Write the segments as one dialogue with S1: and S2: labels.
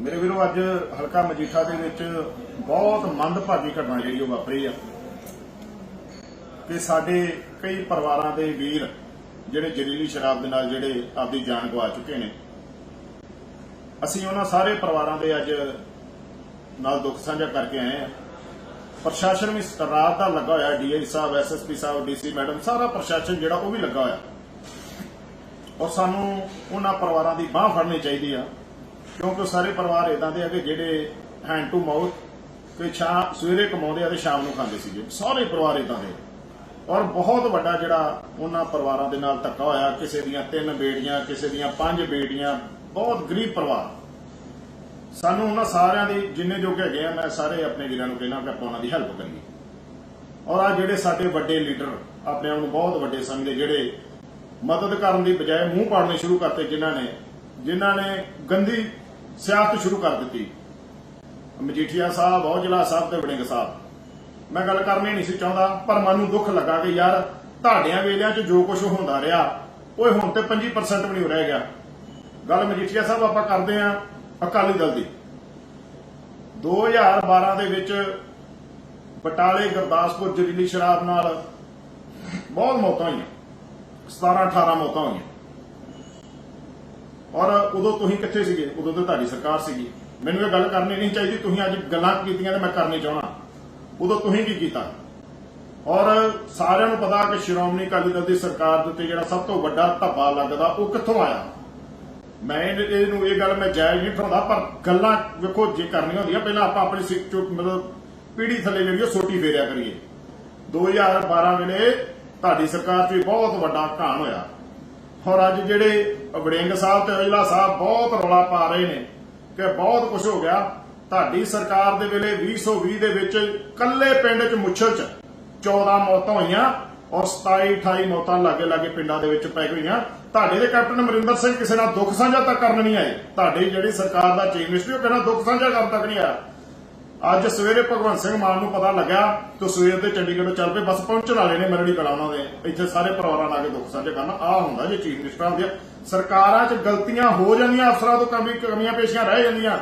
S1: ਮੇਰੇ ਵੀਰੋ, ਅੱਜ ਹਲਕਾ ਮਜੀਠਾ ਦੇ ਵਿੱਚ ਬਹੁਤ ਮੰਦਭਾਗੀ ਘਟਨਾ ਜਿਹੜੀ ਉਹ ਵਾਪਰੀ ਆ ਕਿ ਸਾਡੇ ਕਈ ਪਰਿਵਾਰਾਂ ਦੇ ਵੀਰ ਜਿਹੜੇ ਜ਼ਹਿਰੀਲੀ ਸ਼ਰਾਬ ਦੇ ਨਾਲ ਜਿਹੜੇ ਆਪਦੀ ਜਾਨ ਗਵਾ ਚੁੱਕੇ ਨੇ, ਅਸੀਂ ਉਹਨਾਂ ਸਾਰੇ ਪਰਿਵਾਰਾਂ ਦੇ ਅੱਜ ਨਾਲ ਦੁੱਖ ਸਾਂਝਾ ਕਰਕੇ ਆਏ ਆ। ਪ੍ਰਸ਼ਾਸਨ ਵੀ ਰਾਤ ਦਾ ਲੱਗਾ ਹੋਇਆ ਡੀਆਈ ਸਾਹਿਬ ਐਸਐਸਪੀ ਸਾਹਿਬ ਡੀਸੀ ਮੈਡਮ, ਸਾਰਾ ਪ੍ਰਸ਼ਾਸਨ ਜਿਹੜਾ ਉਹ ਵੀ ਲੱਗਾ ਹੋਇਆ। ਔਰ ਸਾਨੂੰ ਉਹਨਾਂ ਪਰਿਵਾਰਾਂ ਦੀ ਬਾਹ ਫੜਨੀ ਚਾਹੀਦੀ ਆ ਕਿਉਂਕਿ ਉਹ ਸਾਰੇ ਪਰਿਵਾਰ ਇਦਾਂ ਦੇ ਆ ਕਿ ਜਿਹੜੇ ਹੈਂਡ ਟੂ ਮਾਊਥ ਕਿ ਸ਼ਾਮ ਸਵੇਰੇ ਕਮਾਉਂਦੇ ਆ ਤੇ ਸ਼ਾਮ ਨੂੰ ਖਾਂਦੇ ਸੀਗੇ। ਸਾਰੇ ਪਰਿਵਾਰ ਇਦਾਂ ਦੇ। ਔਰ ਬਹੁਤ ਵੱਡਾ ਜਿਹੜਾ ਉਹਨਾਂ ਪਰਿਵਾਰਾਂ ਦੇ ਨਾਲ ਧੱਕਾ ਹੋਇਆ, ਕਿਸੇ ਦੀਆਂ ਤਿੰਨ ਬੇਟੀਆਂ, ਕਿਸੇ ਦੀਆਂ ਪੰਜ ਬੇਟੀਆਂ, ਬਹੁਤ ਗਰੀਬ ਪਰਿਵਾਰ। ਸਾਨੂੰ ਉਹਨਾਂ ਸਾਰਿਆਂ ਦੀ ਜਿੰਨੇ ਜੋਗੇ ਹੈਗੇ ਆ, ਮੈਂ ਸਾਰੇ ਆਪਣੇ ਵੀਰਾਂ ਨੂੰ ਕਹਿਣਾ ਕਿ ਆਪਾਂ ਉਹਨਾਂ ਦੀ ਹੈਲਪ ਕਰੀਏ। ਔਰ ਆ ਜਿਹੜੇ ਸਾਡੇ ਵੱਡੇ ਲੀਡਰ ਆਪਣੇ ਆਪ ਨੂੰ ਬਹੁਤ ਵੱਡੇ ਸਮਝਦੇ, ਜਿਹੜੇ ਮਦਦ ਕਰਨ ਦੀ ਬਜਾਏ ਮੂੰਹ ਪਾੜਨੇ ਸ਼ੁਰੂ ਕਰਤੇ ਜਿਨ੍ਹਾਂ ਨੇ ਜਿਨ੍ਹਾਂ ਨੇ ਗੰਦੀ ਸਿਆਸਤ ਸ਼ੁਰੂ ਕਰ ਦਿੱਤੀ। ਮਜੀਠੀਆ ਸਾਹਿਬ ਔਜਲਾ ਸਾਹਿਬ ਤੇ ਵੜਿੰਗ ਸਾਹਿਬ। ਮੈਂ ਗੱਲ ਕਰਨੀ ਨਹੀਂ ਸੀ ਚਾਹੁੰਦਾ, ਪਰ ਮਨ ਨੂੰ ਦੁੱਖ ਲੱਗਾ ਕਿ ਯਾਰ ਤੁਹਾਡਿਆਂ ਵੇਲਿਆਂ 'ਚ ਜੋ ਕੁਝ ਹੁੰਦਾ ਰਿਹਾ, ਓਏ ਹੁਣ ਤੇ 25% ਵੀ ਨਹੀਂ ਰਹਿ ਗਿਆ। ਗੱਲ ਮਜੀਠੀਆ ਸਾਹਿਬ ਆਪਾਂ ਕਰਦੇ ਆਂ ਅਕਾਲੀ ਦਲ ਦੀ। 2012 ਦੇ ਵਿੱਚ ਬਟਾਲੇ ਗੁਰਦਾਸਪੁਰ ਜ਼ਹਿਰੀਲੀ ਸ਼ਰਾਬ ਨਾਲ ਬਹੁਤ ਮੌਤਾਂ ਹੋਈਆਂ। 17 18 ਮੌਤਾਂ ਹੋਈਆਂ। ਔਰ ਉਦੋਂ ਤੁਸੀਂ ਕਿੱਥੇ ਸੀਗੇ? ਉਦੋਂ ਤੇ ਤੁਹਾਡੀ ਸਰਕਾਰ ਸੀਗੀ। ਮੈਨੂੰ ਇਹ ਗੱਲ ਕਰਨੀ ਨਹੀਂ ਚਾਹੀਦੀ, ਤੁਸੀਂ ਅੱਜ ਗੱਲਾਂ ਕੀਤੀਆਂ ਤੇ ਮੈਂ ਕਰਨੀ ਚਾਹਣਾ ਉਦੋਂ ਤੁਸੀਂ ਕੀ ਕੀਤਾ? ਔਰ ਸਾਰਿਆਂ ਨੂੰ ਪਤਾ ਕਿ ਸ਼੍ਰੋਮਣੀ ਅਕਾਲੀ ਦਲ ਦੀ ਸਰਕਾਰ ਦੇ ਉੱਤੇ ਜਿਹੜਾ ਸਭ ਤੋਂ ਵੱਡਾ ਧੱਬਾ ਲੱਗਦਾ, ਉਹ ਕਿੱਥੋਂ ਆਇਆ? ਮੈਂ ਇਹਨੂੰ ਇਹ ਗੱਲ ਮੈਂ ਜਾਇਜ਼ ਨਹੀਂ ਠਾਉਂਦਾ ਪਰ ਗੱਲਾਂ ਵੇਖੋ, ਜੇ ਕਰਨੀਆਂ ਹੁੰਦੀਆਂ, ਪਹਿਲਾਂ ਆਪਾਂ ਆਪਣੀ ਸਿੱਖ ਚੁੱਕ ਮਤਲਬ ਪੀੜੀ ਥੱਲੇ ਜਿਹੜੀ ਉਹ ਸੋਟੀ ਫੇਰਿਆ ਕਰੀਏ। 2012 ਵੇਲੇ ਤੁਹਾਡੀ ਸਰਕਾਰ 'ਚ ਵੀ ਬਹੁਤ ਵੱਡਾ ਘਾਣ ਹੋਇਆ। ਔਰ ਅੱਜ ਜਿਹੜੇ ਵੜਿੰਗ ਸਾਹਿਬ ਤੇ ਔਜਲਾ ਸਾਹਿਬ ਬਹੁਤ ਰੌਲਾ ਪਾ ਰਹੇ ਨੇ ਕਿ ਬਹੁਤ ਕੁਝ ਹੋ ਗਿਆ। ਤੁਹਾਡੀ ਸਰਕਾਰ ਦੇ ਵੇਲੇ 2020 ਦੇ ਵਿੱਚ ਕੱਲੇ ਪਿੰਡ 'ਚ ਮੁੱਛਲ 'ਚ 14 ਮੌਤਾਂ ਹੋਈਆਂ ਔਰ 27 28 ਮੌਤਾਂ ਲਾਗੇ ਲਾਗੇ ਪਿੰਡਾਂ ਦੇ ਵਿੱਚ ਪੈ ਗਈਆਂ। ਤੁਹਾਡੇ ਦੇ ਕੈਪਟਨ ਅਮਰਿੰਦਰ ਸਿੰਘ ਕਿਸੇ ਨਾਲ ਦੁੱਖ ਸਾਂਝਾ ਤੱਕ ਕਰਨ ਨਹੀਂ ਆਏ। ਤੁਹਾਡੀ ਜਿਹੜੀ ਸਰਕਾਰ ਦਾ ਚੀਫ ਮਿਨਿਸਟਰ ਉਹ ਕਹਿੰਦਾ ਦੁੱਖ ਸਾਂਝਾ ਕਰਨ ਤੱਕ ਨਹੀਂ ਆਇਆ। ਅੱਜ ਸਵੇਰੇ ਭਗਵੰਤ ਸਿੰਘ ਮਾਨ ਨੂੰ ਪਤਾ ਲੱਗਾ ਕਿ ਸਵੇਰ ਦੇ ਚੰਡੀਗੜ੍ਹ ਚੱਲ ਪਏ, ਬਸ ਪਹੁੰਚਣ ਵਾਲੇ ਨੇ ਮਰੜੀ ਕਲਾ ਉਹਨਾਂ ਦੇ। ਇੱਥੇ ਸਾਰੇ ਪਰਿਵਾਰਾਂ ਨਾਲ ਕੇ ਦੁੱਖ ਸਾਂਝੇ ਕਰਨਾ। ਆ ਹੁੰਦਾ ਜੇ ਚੀਫ ਮਿਨਿਸਟਰਾਂ ਦੀਆਂ ਸਰਕਾਰਾਂ 'ਚ ਗਲਤੀਆਂ ਹੋ ਜਾਂਦੀਆਂ, ਅਫਸਰਾਂ ਤੋਂ ਕਮੀ ਕਮੀਆਂ ਪੇਸ਼ੀਆਂ ਰਹਿ ਜਾਂਦੀਆਂ।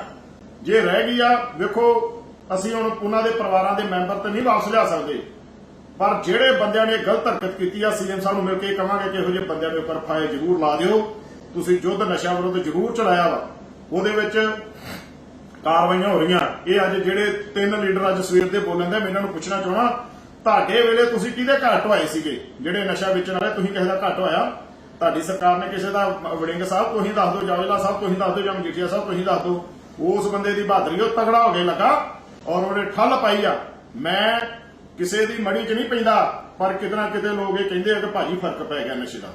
S1: ਜੇ ਰਹਿ ਗਈ ਆ, ਵੇਖੋ, ਅਸੀਂ ਹੁਣ ਉਹਨਾਂ ਦੇ ਪਰਿਵਾਰਾਂ ਦੇ ਮੈਂਬਰ ਤੇ ਨਹੀਂ ਵਾਪਸ ਲਿਆ ਸਕਦੇ। ਪਰ ਜਿਹੜੇ ਬੰਦਿਆਂ ਨੇ ਗਲਤ ਹਰਕਤ ਕੀਤੀ ਆ, ਸੀਐਮ ਸਾਹਿਬ ਨੂੰ ਮਿਲ ਕੇ ਕਹਾਂਗੇ ਕਿ ਇਹੋ ਜਿਹੇ ਬੰਦਿਆਂ ਦੇ ਉੱਪਰ ਫਾਇਰ ਜ਼ਰੂਰ ਲਾ ਦਿਓ। ਤੁਸੀਂ ਯੁੱਧ ਨਸ਼ਾ ਵਿਰੁੱਧ ਜ਼ਰੂਰ ਚਲਾਇਆ ਵਾ। ਉਹਦੇ ਵਿੱਚ ਕਾਰਵਾਈਆਂ ਹੋ ਰਹੀਆਂ। ਇਹ ਅੱਜ ਜਿਹੜੇ ਤਿੰਨ ਲੀਡਰ ਅੱਜ ਸਵੇਰ ਦੇ ਬੋਲਣ ਦੇ, ਮੈਂ ਇਹਨਾਂ ਨੂੰ ਪੁੱਛਣਾ ਚਾਹਣਾ ਤੁਹਾਡੇ ਵੇਲੇ ਤੁਸੀਂ ਕਿਹਦੇ ਘਰ ਢਵਾਏ ਸੀਗੇ? ਜਿਹੜੇ ਨਸ਼ਾ ਵੇਚਣ ਵਾਲੇ, ਤੁਸੀਂ ਕਿਸੇ ਦਾ ਘਰ ਢਵਾਇਆ ਤੁਹਾਡੀ ਸਰਕਾਰ ਨੇ ਕਿਸੇ ਦਾ, ਵੜਿੰਗ ਸਾਹਿਬ, ਤੁਸੀਂ ਦੱਸ ਦਿਓ, ਜਾਵੇਲਾ ਸਾਹਿਬ, ਤੁਸੀਂ ਦੱਸ ਦਿਓ, ਜਾਂ ਮਜੀਠੀਆ ਸਾਹਿਬ, ਤੁਸੀਂ ਦੱਸ ਦਿਓ। ਉਸ ਬੰਦੇ ਦੀ ਬਹਾਦਰੀ ਉਹ ਤਗੜਾ ਹੋ ਕੇ ਲੱਗਾ ਔਰ ਉਹਨੇ ਠੱਲ ਪਾਈ ਆ। ਮੈਂ ਕਿਸੇ ਦੀ ਮੜੀ 'ਚ ਨਹੀਂ ਪੈਂਦਾ, ਪਰ ਕਿਤੇ ਨਾ ਕਿਤੇ ਲੋਕ ਇਹ ਕਹਿੰਦੇ ਆ ਕਿ ਭਾਜੀ ਫ਼ਰਕ ਪੈ ਗਿਆ ਨਸ਼ੇ ਦਾ।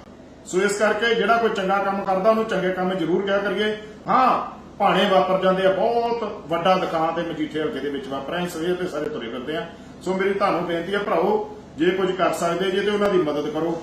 S1: ਸੋ ਇਸ ਕਰਕੇ ਜਿਹੜਾ ਕੋਈ ਚੰਗਾ ਕੰਮ ਕਰਦਾ, ਉਹਨੂੰ ਚੰਗੇ ਕੰਮ ਜ਼ਰੂਰ ਕਿਹਾ ਕਰੀਏ। ਹਾਂ ਭਾਣੇ ਵਾਪਰ ਜਾਂਦੇ ਆ, ਬਹੁਤ ਵੱਡਾ ਦੁਕਾਨ ਤੇ ਮਜੀਠੇ ਹਲਕੇ ਦੇ ਵਿੱਚ ਵਾਪਰਿਆ ਸਵੇਰ ਤੇ ਸਾਰੇ ਤੁਰੇ ਫਿਰਦੇ ਆ। ਸੋ ਮੇਰੀ ਤੁਹਾਨੂੰ ਬੇਨਤੀ ਹੈ ਭਰਾਓ ਜੇ ਕੁਝ ਕਰ ਸਕਦੇ, ਜੇ ਤੇ ਉਹਨਾਂ ਦੀ ਮਦਦ ਕਰੋ।